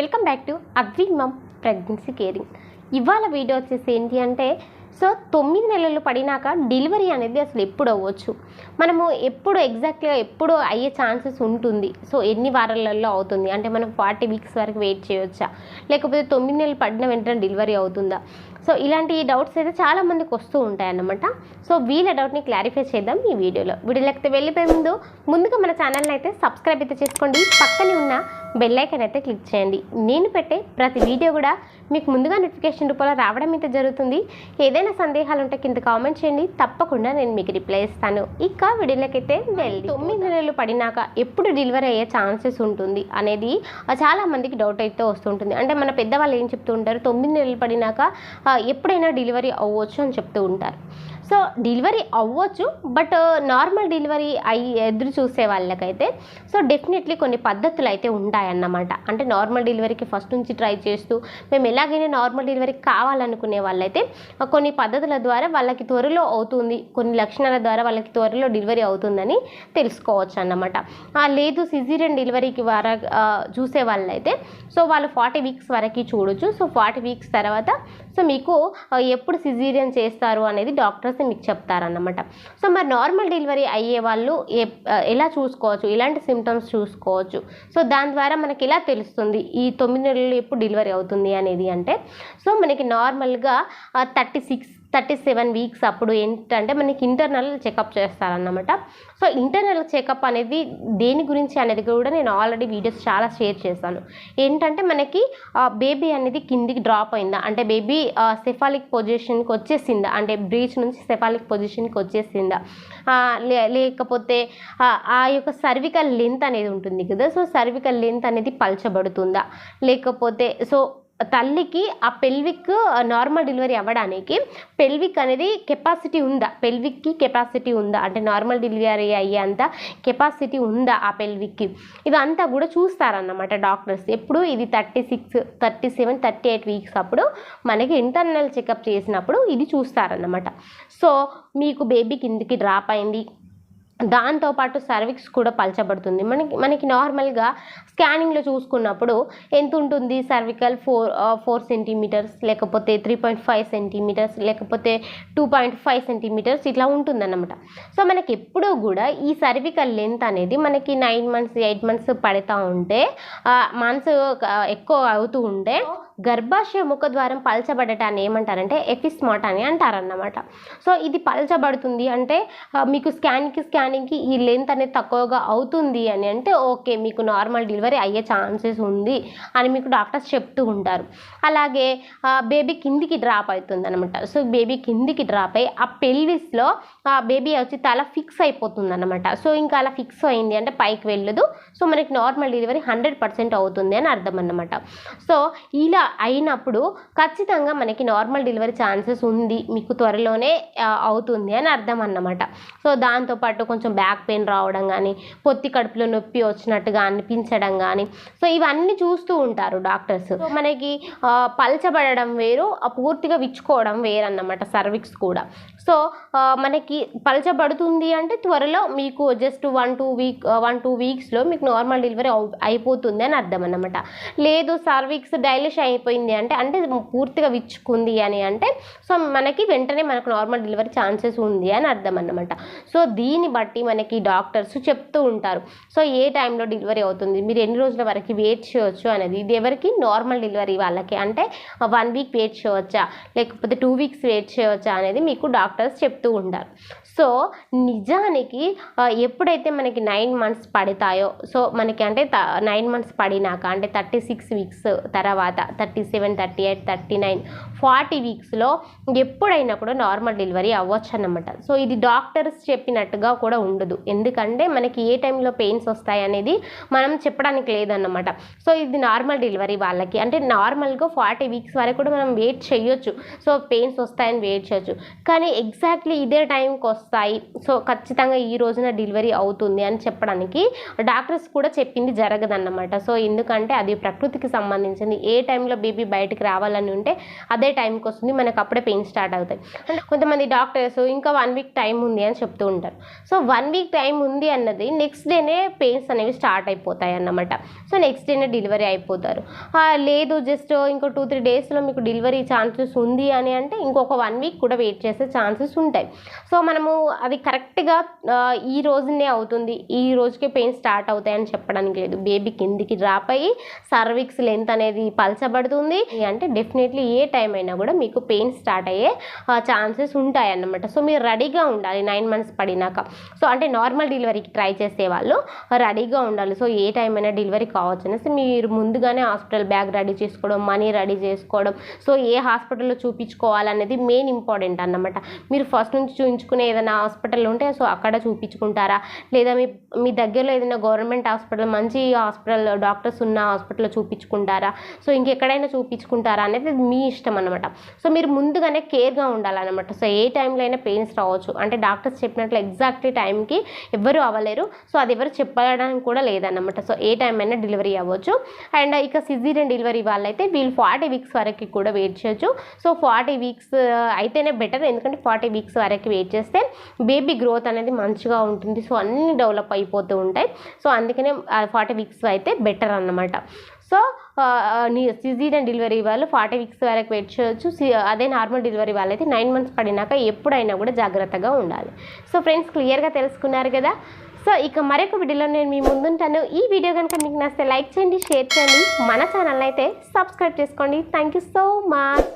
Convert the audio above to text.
Welcome back to Avvi mom pregnancy caring. ఇవాళ video వచ్చేసి ఏంటి అంటే సో తొమ్మిది నెలలు పడినాక డెలివరీ అనేది అసలు ఎప్పుడు అవ్వచ్చు? మనము ఎప్పుడు ఎగ్జాక్ట్గా ఎప్పుడు అయ్యే ఛాన్సెస్ ఉంటుంది? సో ఎన్ని వారాలలో అవుతుంది? అంటే మనం ఫార్టీ వీక్స్ వరకు వెయిట్ చేయవచ్చా లేకపోతే తొమ్మిది నెలలు పడిన వెంటనే డెలివరీ అవుతుందా? సో ఇలాంటి డౌట్స్ అయితే చాలా మందికి వస్తూ ఉంటాయన్నమాట. సో వీళ్ళ డౌట్ని క్లారిఫై చేద్దాం ఈ వీడియోలో. వీడియోలోకి వెళ్ళిపోయే ముందు ముందుగా మన ఛానల్ని అయితే సబ్స్క్రైబ్ అయితే చేసుకోండి. పక్కనే ఉన్న బెల్లైకన్ అయితే క్లిక్ చేయండి. నేను పెట్టే ప్రతి వీడియో కూడా మీకు ముందుగా నోటిఫికేషన్ రూపంలో రావడం అయితే జరుగుతుంది. ఏదైనా సందేహాలు ఉంటే కింద కామెంట్ చేయండి. తప్పకుండా నేను మీకు రిప్లై ఇస్తాను. ఇక వీడియోలకైతే వెళ్ళి తొమ్మిది నెలలు పడినాక ఎప్పుడు డెలివరీ అయ్యే ఛాన్సెస్ ఉంటుంది అనేది చాలామందికి డౌట్ అయితే వస్తుంటుంది అంటే మన పెద్దవాళ్ళు ఏం చెప్తూ ఉంటారు? తొమ్మిది నెలలు పడినాక ఎప్పుడైనా డెలివరీ అవ్వచ్చు అని చెప్తూ ఉంటారు. సో డెలివరీ అవ్వచ్చు బట్ uh, నార్మల్ డెలివరీ అయ్యి ఎదురు చూసే వాళ్ళకైతే సో డెఫినెట్లీ కొన్ని పద్ధతులు అయితే ఉంటాయన్నమాట. అంటే నార్మల్ డెలివరీకి ఫస్ట్ నుంచి ట్రై చేస్తూ మేము ఎలాగైనా నార్మల్ డెలివరీ కావాలనుకునే వాళ్ళైతే కొన్ని పద్ధతుల ద్వారా వాళ్ళకి త్వరలో అవుతుంది కొన్ని లక్షణాల ద్వారా వాళ్ళకి త్వరలో డెలివరీ అవుతుందని తెలుసుకోవచ్చు అన్నమాట లేదు సిజీరియన్ డెలివరీకి వర చూసే వాళ్ళైతే సో వాళ్ళు ఫార్టీ వీక్స్ వరకు చూడొచ్చు. సో ఫార్టీ వీక్స్ తర్వాత సో మీకు ఎప్పుడు సిజీరియన్ చేస్తారు అనేది డాక్టర్స్ మీకు చెప్తారన్నమాట. సో మరి నార్మల్ డెలివరీ అయ్యే వాళ్ళు ఎలా చూసుకోవచ్చు? ఇలాంటి సిమ్టమ్స్ చూసుకోవచ్చు. సో దాని ద్వారా మనకి ఎలా తెలుస్తుంది? ఈ తొమ్మిది నెలలు ఎప్పుడు డెలివరీ అవుతుంది అనేది అంటే సో మనకి నార్మల్గా thirty six thirty seven weeks అప్పుడు ఏంటంటే మనకి ఇంటర్నల్ చెకప్ చేస్తారన్నమాట. సో ఇంటర్నల్ చెకప్ అనేది దేని గురించి అనేది కూడా నేను ఆల్రెడీ వీడియోస్ చాలా షేర్ చేశాను. ఏంటంటే మనకి బేబీ అనేది కిందికి డ్రాప్ అయిందా? అంటే బేబీ సెఫాలిక్ పొజిషన్కి వచ్చేసిందా? అంటే బ్రీచ్ నుంచి సెఫాలిక్ పొజిషన్కి వచ్చేసిందా? లే- లేకపోతే ఆ, యొక్క సర్వికల్ లెంత్ అనేది ఉంటుంది కదా? సో సర్వికల్ లెంత్ అనేది పల్చబడుతుందా? లేకపోతే సో తల్లికి ఆ పెల్విక్ నార్మల్ డెలివరీ అవ్వడానికి పెల్విక్ అనేది కెపాసిటీ ఉందా? పెల్విక్కి కెపాసిటీ ఉందా? అంటే నార్మల్ డెలివరీ అయ్యేంత కెపాసిటీ ఉందా ఆ పెల్విక్కి ఇదంతా కూడా చూస్తారన్నమాట డాక్టర్స్ ఎప్పుడు ఇది thirty six thirty seven thirty eight weeks అప్పుడు మనకి ఇంటర్నల్ చెకప్ చేసినప్పుడు ఇది చూస్తారన్నమాట. సో మీకు బేబీ కిందికి డ్రాప్ అయింది. దాంతోపాటు సర్విక్స్ కూడా పలచబడుతుంది. మనకి మనకి నార్మల్గా స్కానింగ్లో చూసుకున్నప్పుడు ఎంత ఉంటుంది సర్వికల్ ఫోర్ ఫోర్ సెంటీమీటర్స్ లేకపోతే త్రీ పాయింట్ ఫైవ్ సెంటీమీటర్స్ లేకపోతే టూ పాయింట్ ఫైవ్ సెంటీమీటర్స్ ఇట్లా ఉంటుందన్నమాట. సో మనకి ఎప్పుడూ కూడా ఈ సర్వికల్ లెంత్ అనేది మనకి నైన్ మంత్స్ ఎయిట్ మంత్స్ పడుతూ ఉంటే మంత్స్ ఎక్కువ అవుతూ ఉంటే గర్భాశయ ముఖద్వారం పలచబడటాన్ని ఏమంటారంటే ఎఫిస్మాట్ అని అంటారన్నమాట. సో ఇది పలచబడుతుంది అంటే మీకు స్కాన్కి స్కానింగ్కి ఈ లెంత్ అనేది తక్కువగా అవుతుంది అని అంటే ఓకే మీకు నార్మల్ డెలివరీ అయ్యే ఛాన్సెస్ ఉంది అని మీకు డాక్టర్స్ చెప్తూ ఉంటారు. అలాగే బేబీ కిందికి డ్రాప్ అవుతుంది అనమాట సో బేబీ కిందికి డ్రాప్ అయ్యి ఆ పెల్విస్లో ఆ బేబీ వచ్చి తల ఫిక్స్ అయిపోతుంది అనమాట సో ఇంకా అలా ఫిక్స్ అయింది అంటే పైకి వెళ్ళదు. సో మనకి నార్మల్ డెలివరీ హండ్రెడ్ పర్సెంట్ అవుతుంది అని అర్థం అన్నమాట సో ఇలా అయినప్పుడు ఖచ్చితంగా మనకి నార్మల్ డెలివరీ ఛాన్సెస్ ఉంది మీకు త్వరలోనే అవుతుంది అని అర్థం అన్నమాట. సో దాంతోపాటు కొంచెం బ్యాక్ పెయిన్ రావడం కానీ పొత్తి కడుపులో నొప్పి వచ్చినట్టుగా అనిపించడం కానీ సో ఇవన్నీ చూస్తూ ఉంటారు డాక్టర్స్ మనకి పలచబడడం వేరు పూర్తిగా విచ్చుకోవడం వేరన్నమాట సర్విక్స్ కూడా. సో మనకి పలచబడుతుంది అంటే త్వరలో మీకు just one two week one two వీక్స్లో మీకు నార్మల్ డెలివరీ అవు- అయిపోతుంది అని అర్థం అన్నమాట. లేదు సర్విక్స్ డైలిష్ అయిపోయింది అంటే అంటే పూర్తిగా విచ్చుకుంది అని అంటే సో మనకి వెంటనే మనకు నార్మల్ డెలివరీ ఛాన్సెస్ ఉంది అని అర్థం అన్నమాట. సో దీన్ని బట్టి మనకి డాక్టర్స్ చెప్తూ ఉంటారు. సో ఏ టైంలో డెలివరీ అవుతుంది? మీరు ఎన్ని రోజుల వరకు వెయిట్ చేయొచ్చు అనేది. ఇది ఎవరికి? నార్మల్ డెలివరీ వాళ్ళకి. అంటే వన్ వీక్ వెయిట్ చేయవచ్చా లేకపోతే టూ వీక్స్ వెయిట్ చేయవచ్చా అనేది మీకు డాక్టర్స్ చెప్తూ ఉంటారు. సో నిజానికి ఎప్పుడైతే మనకి నైన్ మంత్స్ పడతాయో సో మనకి అంటే నైన్ మంత్స్ పడినాక అంటే థర్టీ సిక్స్ వీక్స్ తర్వాత thirty seven thirty eight thirty nine forty వీక్స్లో ఎప్పుడైనా కూడా నార్మల్ డెలివరీ అవ్వచ్చు అన్నమాట సో ఇది డాక్టర్స్ చెప్పినట్టుగా కూడా ఉండదు. ఎందుకంటే మనకి ఏ టైంలో పెయిన్స్ వస్తాయి అనేది మనం చెప్పడానికి లేదన్నమాట. సో ఇది నార్మల్ డెలివరీ వాళ్ళకి. అంటే నార్మల్గా ఫార్టీ వీక్స్ వరకు కూడా మనం వెయిట్ చేయొచ్చు. సో పెయిన్స్ వస్తాయని వెయిట్ చేయొచ్చు. కానీ ఎగ్జాక్ట్లీ ఇదే టైంకి వస్తాయి. సో ఖచ్చితంగా ఈ రోజున డెలివరీ అవుతుంది అని చెప్పడానికి డాక్టర్స్ కూడా చెప్పింది జరగదన్నమాట. సో ఎందుకంటే అది ప్రకృతికి సంబంధించింది. ఏ టైంలో టైంలో బేబీ బయటకు రావాలని ఉంటే అదే టైంకి వస్తుంది మనకు అప్పుడే పెయిన్ స్టార్ట్ అవుతాయి. అంటే కొంతమంది డాక్టర్స్ ఇంకా వన్ వీక్ టైం ఉంది అని చెప్తూ ఉంటారు. సో వన్ వీక్ టైం ఉంది అన్నది నెక్స్ట్ డేనే పెయిన్స్ అనేవి స్టార్ట్ అయిపోతాయి అన్నమాట. సో నెక్స్ట్ డేనే డెలివరీ అయిపోతారు. లేదు జస్ట్ ఇంకో టూ త్రీ డేస్లో మీకు డెలివరీ ఛాన్సెస్ ఉంది అని అంటే ఇంకొక వన్ వీక్ కూడా వెయిట్ చేసే ఛాన్సెస్ ఉంటాయి. సో మనము అది కరెక్ట్గా ఈ రోజునే అవుతుంది. ఈ రోజుకే పెయిన్ స్టార్ట్ అవుతాయి అని చెప్పడానికి లేదు. బేబీ కిందికి డ్రాప్ అయ్యి సర్విక్స్ లెంత్ అనేది పలచబడుతుంది అంటే డెఫినెట్లీ ఏ టైం అయినా కూడా మీకు పెయిన్ స్టార్ట్ అయ్యే ఛాన్సెస్ ఉంటాయి అన్నమాట సో మీరు రెడీగా ఉండాలి నైన్ మంత్స్ పడినాక. సో అంటే నార్మల్ డెలివరీకి ట్రై చేసే వాళ్ళు రెడీగా ఉండాలి. సో ఏ టైం అయినా డెలివరీ కావచ్చు అనేసి మీరు ముందుగానే హాస్పిటల్ బ్యాగ్ రెడీ చేసుకోవడం మనీ రెడీ చేసుకోవడం సో ఏ హాస్పిటల్లో చూపించుకోవాలనేది మెయిన్ ఇంపార్టెంట్ అన్నమాట. మీరు ఫస్ట్ నుంచి చూపించుకునే ఏదైనా హాస్పిటల్ ఉంటే సో అక్కడ చూపించుకుంటారా? లేదా మీ మీ దగ్గరలో ఏదైనా గవర్నమెంట్ హాస్పిటల్ మంచి హాస్పిటల్ డాక్టర్స్ ఉన్న హాస్పిటల్లో చూపించుకుంటారా? సో ఎక్కడైనా చూపించుకుంటారా అనేది మీ ఇష్టం అనమాట సో మీరు ముందుగానే కేర్గా ఉండాలన్నమాట. సో ఏ టైంలో అయినా పెయిన్స్ రావచ్చు. అంటే డాక్టర్స్ చెప్పినట్లు ఎగ్జాక్ట్లీ టైంకి ఎవ్వరూ అవ్వలేరు. సో అది ఎవరు చెప్పడానికి కూడా లేదన్నమాట. సో ఏ టైం అయినా డెలివరీ అవ్వచ్చు. అండ్ ఇక సిజీరియన్ డెలివరీ వాళ్ళైతే వీళ్ళు ఫార్టీ వీక్స్ వరకు కూడా వెయిట్ చేయొచ్చు. సో ఫార్టీ వీక్స్ అయితేనే బెటర్. ఎందుకంటే ఫార్టీ వీక్స్ వరకు వెయిట్ చేస్తే బేబీ గ్రోత్ అనేది మంచిగా ఉంటుంది. సో అన్నీ డెవలప్ అయిపోతూ ఉంటాయి. సో అందుకనే ఫార్టీ వీక్స్ అయితే బెటర్ అన్నమాట. సో సిజీన్ డెలివరీ వాళ్ళు ఫార్టీ వీక్స్ వరకు వెయిట్ చేయొచ్చు. సి- అదే నార్మల్ డెలివరీ వాళ్ళైతే నైన్ మంత్స్ పడినాక ఎప్పుడైనా కూడా జాగ్రత్తగా ఉండాలి. సో ఫ్రెండ్స్ క్లియర్గా తెలుసుకున్నారు కదా? సో ఇక మరొక వీడియోలో నేను మీ ముందుంటాను. ఈ వీడియో కనుక మీకు నచ్చితే లైక్ చేయండి షేర్ చేయండి. మన ఛానల్ అయితే సబ్స్క్రైబ్ చేసుకోండి. Thank you so much.